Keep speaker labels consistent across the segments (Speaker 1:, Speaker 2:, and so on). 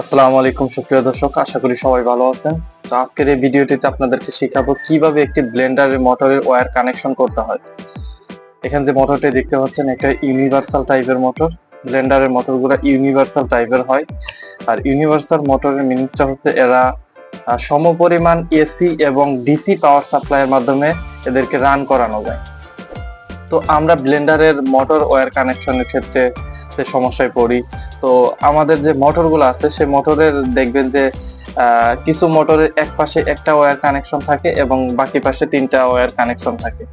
Speaker 1: আসসালামু আলাইকুম, সুপ্রিয় দর্শক। আশা করি সবাই ভালো আছেন। তো আজকের এই ভিডিওটিতে আপনাদেরকে শেখাবো কীভাবে একটি ব্লেন্ডারের মোটরের ওয়্যার কানেকশন করতে হয়। এখানে যে মোটরটি দেখতে পাচ্ছেন, একটা ইউনিভার্সাল টাইপের মোটর। ব্লেন্ডারের মোটরগুলো ইউনিভার্সাল টাইপের হয়। আর ইউনিভার্সাল মোটরের মিনিংসটা হচ্ছে এরা সমপরিমাণ এসি এবং ডিসি পাওয়ার সাপ্লাইয়ের মাধ্যমে এদেরকে রান করানো যায়। তো আমরা ব্লেন্ডারের মোটর ওয়্যার কানেকশনের ক্ষেত্রে যে সমস্যায় পড়ি। তো আমাদের যে মোটরগুলো আছে, সেই মোটরের দেখবেন যে কিছু মোটরের এক পাশে একটা ওয়্যার কানেকশন থাকে এবং বাকি পাশে তিনটা ওয়্যার কানেকশন থাকে।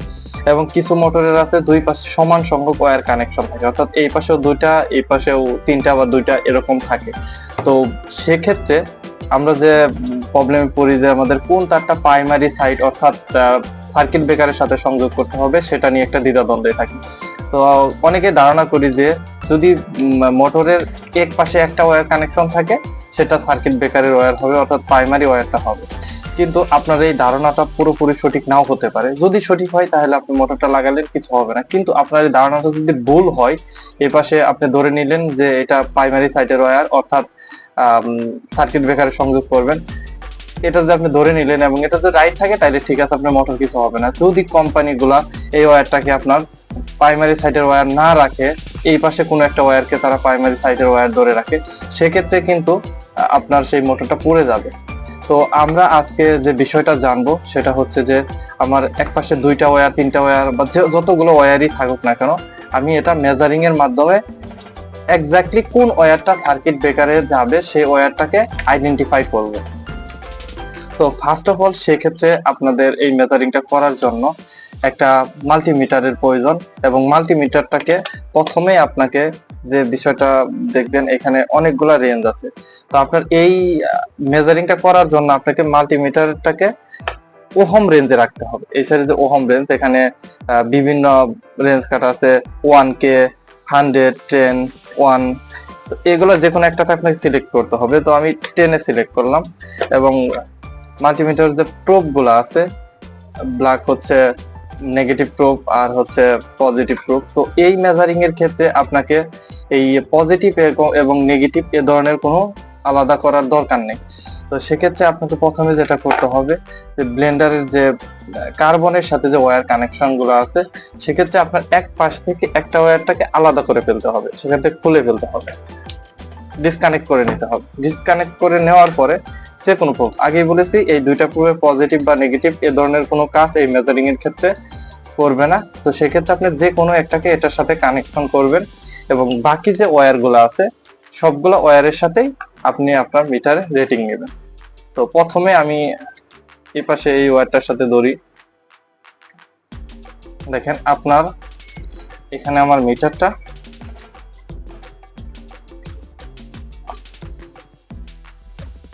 Speaker 1: এবং কিছু মোটরের আছে, দুই পাশে সমান সংখ্যক ওয়্যার কানেকশন থাকে। অর্থাৎ এই পাশেও দুইটা, এই পাশেও তিনটা বা দুইটা এরকম থাকে। তো সেক্ষেত্রে আমরা যে প্রবলেমে পড়ি যে আমাদের কোন তারটা প্রাইমারি সাইড অর্থাৎ সার্কিট ব্রেকারের সাথে সংযোগ করতে হবে, সেটা নিয়ে একটা দ্বিধাদ্বন্দ্বে থাকি। তো অনেকে ধারণা করি যে যদি মোটরের এক পাশে একটা ওয়্যার কানেকশন থাকে, সেটা সার্কিট ব্রেকারের ওয়্যার হবে, অর্থাৎ প্রাইমারি ওয়্যারটা হবে। কিন্তু আপনার এই ধারণাটা পুরোপুরি সঠিক নাও হতে পারে। যদি সঠিক হয়, তাহলে আপনি মোটরটা লাগালেন, কিছু হবে না। কিন্তু আপনার এই ধারণাটা যদি ভুল হয় এই পাশে আপনি ধরে নিলেন যে এটা প্রাইমারি সাইটের ওয়্যার অর্থাৎ সার্কিট ব্রেকারে সংযোগ করবেন। এটা যদি আপনি ধরে নিলেন এবং এটা যদি রাইট থাকে তাহলে ঠিক আছে, আপনার মোটর কিছু হবে না। যদি কোম্পানিগুলা এই ওয়্যারটাকে আপনার প্রাইমারি সাইটের ওয়্যার না রাখে, এই পাশে কোনো একটা ওয়্যারকে তারা প্রাইমারি সাইটের ওয়্যার ধরে রাখে, সেক্ষেত্রে কিন্তু আপনার সেই মোটরটা পুড়ে যাবে। তো আমরা আজকে যে বিষয়টা জানব, সেটা হচ্ছে যে আমার এক পাশে দুইটা ওয়্যার তিনটা ওয়্যার বা যে- যতগুলো ওয়্যারই থাকুক না কেন, আমি এটা মেজারিং এর মাধ্যমে এক্স্যাক্টলি কোন ওয়্যারটা সার্কিট ব্রেকারে যাবে, সেই ওয়্যারটাকে আইডেন্টিফাই করব। তো ফার্স্ট অফ অল সেক্ষেত্রে আপনাদের এই মেজারিংটা করার জন্য একটা মাল্টিমিটারের প্রয়োজন এবং মাল্টিমিটারটাকে প্রথমে আপনাকে যে বিষয়টা দেখবেন, এখানে অনেকগুলা রেঞ্জ আছে। তো আপনার এই মেজারিংটা করার জন্য আপনাকে মাল্টিমিটারটাকে ওহম রেঞ্জে রাখতে হবে। এই সাইডে যে ওহম রেঞ্জ এখানে বিভিন্ন রেঞ্জ কাটা আছে one K hundred ten one এগুলো যে কোনো একটাতে আপনাকে সিলেক্ট করতে হবে। তো আমি টেনে সিলেক্ট করলাম এবং মাল্টিমিটার যে প্রোবগুলো আছে ব্ল্যাক হচ্ছে নেগেটিভ প্রুফ আর হচ্ছে পজিটিভ প্রুফ তো এই মেজারিং এর ক্ষেত্রে আপনাকে এই পজিটিভ এবং নেগেটিভ এ ধরনের কোনো আলাদা করার দরকার নেই। তো সেক্ষেত্রে আপনাকে প্রথমে যেটা করতে হবে, যে ব্লেন্ডারের যে কার্বনের সাথে যে ওয়্যার কানেকশনগুলো আছে, সেক্ষেত্রে আপনার এক পাশ থেকে একটা ওয়্যারটাকে আলাদা করে ফেলতে হবে। সেক্ষেত্রে খুলে ফেলতে হবে। ডিসকানেক্ট করে নিতে হবে। ডিসকানেক্ট করে নেওয়ার পরে যে কোনো প্রুফ আগেই বলেছি, এই দুইটা প্রুফে পজিটিভ বা নেগেটিভ এ ধরনের কোনো কাজ এই মেজারিং এর ক্ষেত্রে করবে না। তো সেক্ষেত্রে আপনি যে কোনো একটাকে এটার সাথে কানেকশন করবেন এবং বাকি যে ওয়্যারগুলো আছে, সবগুলো ওয়্যারের সাথেই আপনি আপনার মিটারে রেটিং নেবেন। তো প্রথমে আমি এই পাশে এই ওয়্যারটার সাথে ধরি। দেখেন, আপনার এখানে আমার মিটারটা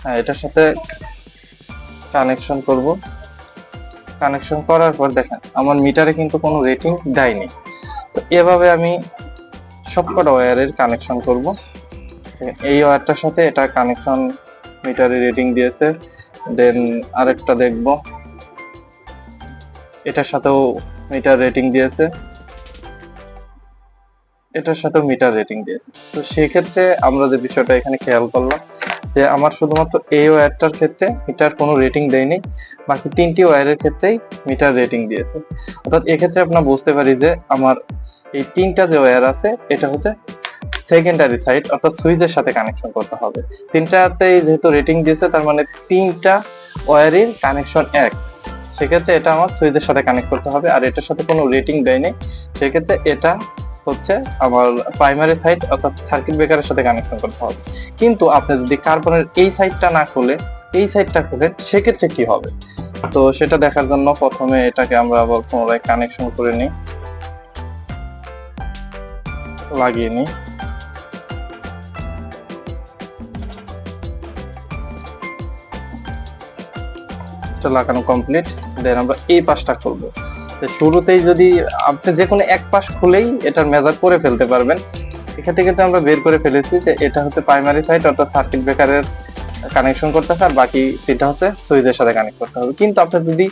Speaker 1: হ্যাঁ এটার সাথে কানেকশন করব। কানেকশন করার পর দেখেন, আমার মিটারে কিন্তু কোনো রেটিং দেয়নি। তো এভাবে আমি সবকটা ওয়্যারের কানেকশন করব। এই ওয়্যারটার সাথে এটা কানেকশন মিটারে রেটিং দিয়েছে। দেন আরেকটা দেখব। এটার সাথেও মিটার রেটিং দিয়েছে। এটার সাথেও মিটার রেটিং দিয়েছে। তো সেক্ষেত্রে আমরা যে বিষয়টা এখানে খেয়াল করলাম যে আমার শুধুমাত্র এই ওয়্যারটার ক্ষেত্রে মিটার কোনো রেটিং দেয়নি, বাকি তিনটি ওয়্যারের ক্ষেত্রেই মিটার রেটিং দিয়েছে। অর্থাৎ এক্ষেত্রে আপনার বুঝতে পারি যে আমার এই তিনটা যে ওয়্যার আছে, এটা হচ্ছে সেকেন্ডারি সাইড অর্থাৎ সুইচের সাথে কানেকশন করতে হবে। তিনটাতেই যেহেতু রেটিং দিয়েছে, তার মানে তিনটা ওয়্যারের কানেকশন এক। সেক্ষেত্রে এটা আমার সুইচের সাথে কানেক্ট করতে হবে, আর এটার সাথে কোনো রেটিং দেয়নি। সেক্ষেত্রে এটা হচ্ছে আমার প্রাইমারি সাইড অর্থাৎ সার্কিট ব্রেকারের সাথে কানেকশন করতে হবে। কিন্তু আপনি যদি কার্বনের এই সাইডটা না খুলে, এই সাইডটা খুলেন সেক্ষেত্রে কি হবে? তো সেটা দেখার জন্য প্রথমে এটাকে আমরা আবার পুনরায় কানেকশন করে নিই। লাগিয়ে নিই। লাগানো কমপ্লিট দেন আমরা এই পাশটা তো শুরুতেই যদি আপনি যে কোনো এক পাশ খুলেই এটার মেজার করে ফেলতে পারবেন, এক্ষেত্রে কিন্তু আমরা বের করে ফেলেছি যে এটা হচ্ছে প্রাইমারি সাইড অর্থাৎ সার্কিট ব্রেকারের কানেকশন করতে করতেছে আর বাকি তিনটা হচ্ছে সুইচের সাথে কানেক্ট করতে হবে। কিন্তু আপনি যদি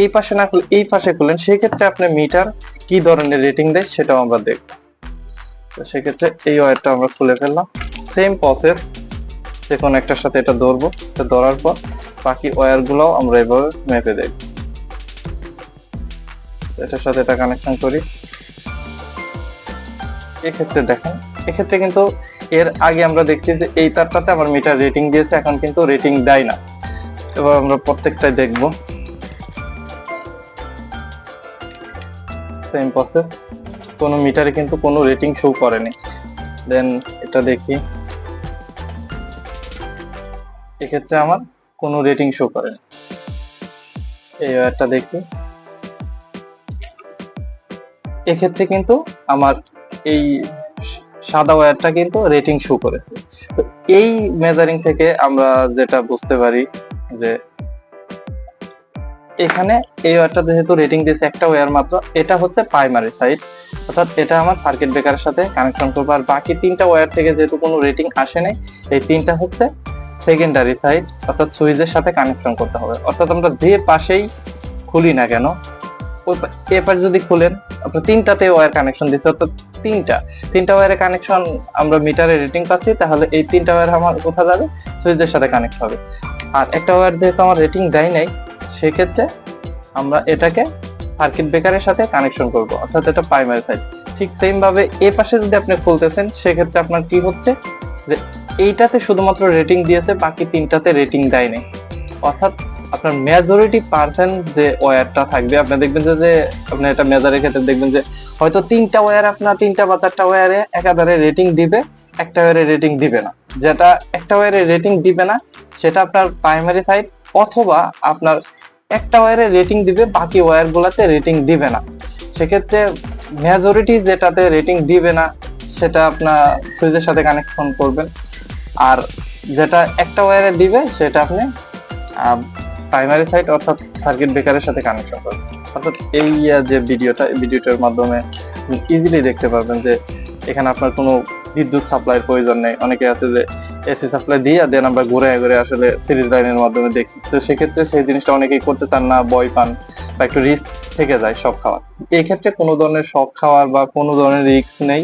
Speaker 1: এই পাশে না খুলে, এই পাশে খুলেন, সেক্ষেত্রে আপনি মিটার কি ধরনের রেটিং দেয় সেটাও আমরা দেখব। তো সেক্ষেত্রে এই ওয়্যারটা আমরা খুলে ফেললাম। সেম প্রসেস যে কোনো একটার সাথে এটা ধরবো। ধরার পর বাকি ওয়্যার গুলোও আমরা এভাবে মেপে দেব এটার সাথে এটা কানেকশন করি। এক্ষেত্রে দেখেন, এক্ষেত্রে কিন্তু এর আগে আমরা দেখছি যে এই তারটাতে আমার মিটার রেটিং দিয়েছে, এখন কিন্তু রেটিং দেয় না। এবার আমরা প্রত্যেকটাই দেখব। সেম প্রসেস কোনো মিটারে কিন্তু কোনো রেটিং শো করেনি। দেন এটা দেখি। এক্ষেত্রে আমার কোনো রেটিং শো করেনি। এই ওয়্যারটা দেখি। এক্ষেত্রে কিন্তু আমার এই সাদা ওয়্যারটা কিন্তু রেটিং শো করেছে। তো এই মেজারিং থেকে আমরা যেটা বুঝতে পারি যে এখানে এই ওয়্যারটা যেহেতু রেটিং দিয়েছে একটা ওয়্যার মাত্র, এটা হচ্ছে প্রাইমারি সাইড অর্থাৎ এটা আমার সার্কিট ব্রেকারের সাথে কানেকশন করব। আর বাকি তিনটা ওয়্যার থেকে যেহেতু কোনো রেটিং আসে নাই, এই তিনটা হচ্ছে সেকেন্ডারি সাইড অর্থাৎ সুইচের সাথে কানেকশন করতে হবে। অর্থাৎ আমরা যে পাশেই খুলি না কেন এপার যদি খুলেন আপনার তিনটাতে ওয়ার কানেকশন দিচ্ছে, অর্থাৎ তিনটা। তিনটা ওয়ারের কানেকশন আমরা মিটারে রেটিং পাচ্ছি, তাহলে এই তিনটা ওয়ার আমার কোথা যাবে? সুইচের সাথে কানেক্ট হবে। আর একটা ওয়ার যেহেতু আমার রেটিং দেয় নাই, সেক্ষেত্রে আমরা এটাকে সার্কিট ব্রেকারের সাথে কানেকশন করব, অর্থাৎ এটা প্রাইমারি সাইড ঠিক সেম ভাবে এ পাশে যদি আপনি খুলতেছেন, সেক্ষেত্রে আপনার কি হচ্ছে? যে এইটাতে শুধুমাত্র রেটিং দিয়েছে, বাকি তিনটাতে রেটিং দেয় নাই। অর্থাৎ আপনার মেজরিটি পার্সেন্ট যে ওয়্যারটা থাকবে, আপনি দেখবেন যে- আপনি এটা মেজারের ক্ষেত্রে দেখবেন যে, হয়তো তিনটা ওয়্যার আপনার, তিনটা বা চারটা ওয়্যারে একাধারে রেটিং দিবে, একটা ওয়্যারে রেটিং দিবে না। যেটা একটা ওয়্যারে রেটিং দিবে না, সেটা আপনার প্রাইমারি সাইড অথবা আপনার একটা ওয়্যারে রেটিং দিবে, বাকি ওয়্যার গুলাতে রেটিং দিবে না। সেক্ষেত্রে মেজরিটি যেটাতে রেটিং দিবে না, সেটা আপনার সুইচের সাথে কানেকশন করবেন। আর যেটা একটা ওয়্যারে দিবে, সেটা আপনি প্রাইমারি সাইট অর্থাৎ সার্কিট ব্রেকারের সাথে কানেকশন করবেন অর্থাৎ এই যে ভিডিওটা, এই ভিডিওটার মাধ্যমে ইজিলি দেখতে পারবেন যে এখানে আপনার কোনো বিদ্যুৎ সাপ্লাইয়ের প্রয়োজন নেই। অনেকে আছে যে এসি সাপ্লাই দিয়ে দেন আমরা ঘুরে ঘুরে আসলে সিরিজ লাইনের মাধ্যমে দেখি। তো সেক্ষেত্রে সেই জিনিসটা অনেকেই করতে চান না বয় পান বা একটু রিস্ক থেকে যায় সব খাওয়ার। এই ক্ষেত্রে কোনো ধরনের শখ খাওয়ার বা কোনো ধরনের রিস্ক নেই।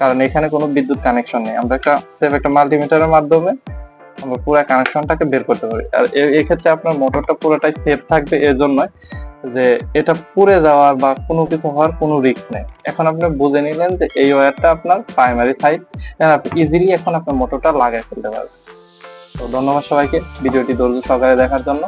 Speaker 1: কারণ এখানে কোনো বিদ্যুৎ কানেকশন নেই। আমরা একটা সেফ একটা মাল্টিমিটারের মাধ্যমে আমরা পুরো কানেকশনটাকে বের করতে পারি। আর এক্ষেত্রে আপনার মোটরটা পুরোটাই সেফ থাকবে এর জন্য যে এটা পুড়ে যাওয়ার বা কোনো কিছু হওয়ার কোনো রিস্ক নেই। এখন আপনি বুঝে নিলেন যে এই ওয়্যারটা আপনার প্রাইমারি সাইড আপনি ইজিলি এখন আপনার মোটরটা লাগাই ফেলতে পারবেন। তো ধন্যবাদ সবাইকে। ভিডিওটি ধৈর্য সহকারে দেখার জন্য।